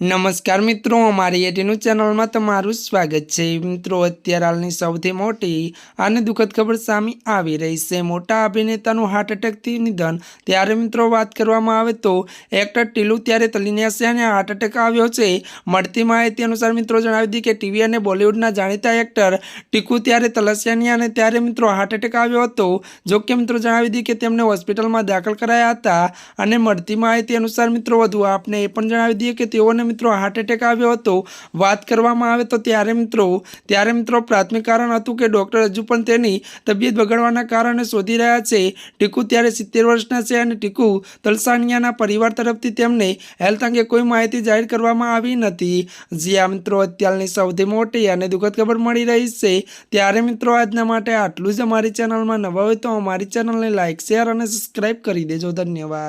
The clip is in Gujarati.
નમસ્કાર મિત્રો, અમારી એટીનું ચેનલમાં તમારું સ્વાગત છે. મિત્રો, અત્યારે હાલની સૌથી મોટી અને દુઃખદ ખબર સામે આવી રહી છે. મોટા અભિનેતાનું હાર્ટ એટેકથી નિધન. ત્યારે મિત્રો, વાત કરવામાં આવે તો એક્ટર ટીલુ ત્યારે તલીને છે હાર્ટ એટેક આવ્યો છે. મળતી માહિતી અનુસાર મિત્રો, જણાવી દીધી કે ટીવી અને બોલિવૂડના જાણીતા એક્ટર ટીકુ ત્યારે તલસિયાની અને ત્યારે મિત્રો હાર્ટ એટેક આવ્યો હતો. જો કે મિત્રો, જણાવી દીધી કે તેમને હોસ્પિટલમાં દાખલ કરાયા હતા. અને મળતી માહિતી અનુસાર મિત્રો, વધુ આપને એ પણ જણાવી દઈએ કે તેઓને મિત્રો હાર્ટ એટેક આવ્યો હતો, વાત કરવામાં આવે તો ત્યારે મિત્રો ત્યારે મિત્રો પ્રાથમિક કારણ હતું કે ડૉક્ટર હજુ પણ તેની તબિયત બગડવાના કારણે શોધી રહ્યા છે. ટીકુ ત્યારે સિત્તેર વર્ષના છે અને ટીકુ તલસાનિયાના પરિવાર તરફથી તેમને હેલ્થ અંગે કોઈ માહિતી જાહેર કરવામાં આવી નથી. જ્યાં મિત્રો, અત્યારની સૌથી મોટી અને દુઃખદ ખબર મળી રહી છે. ત્યારે મિત્રો આજના માટે આટલું જ અમારી ચેનલમાં નવા હોય તો અમારી ચેનલને લાઇક શેર અને સબસ્ક્રાઈબ કરી દેજો. ધન્યવાદ.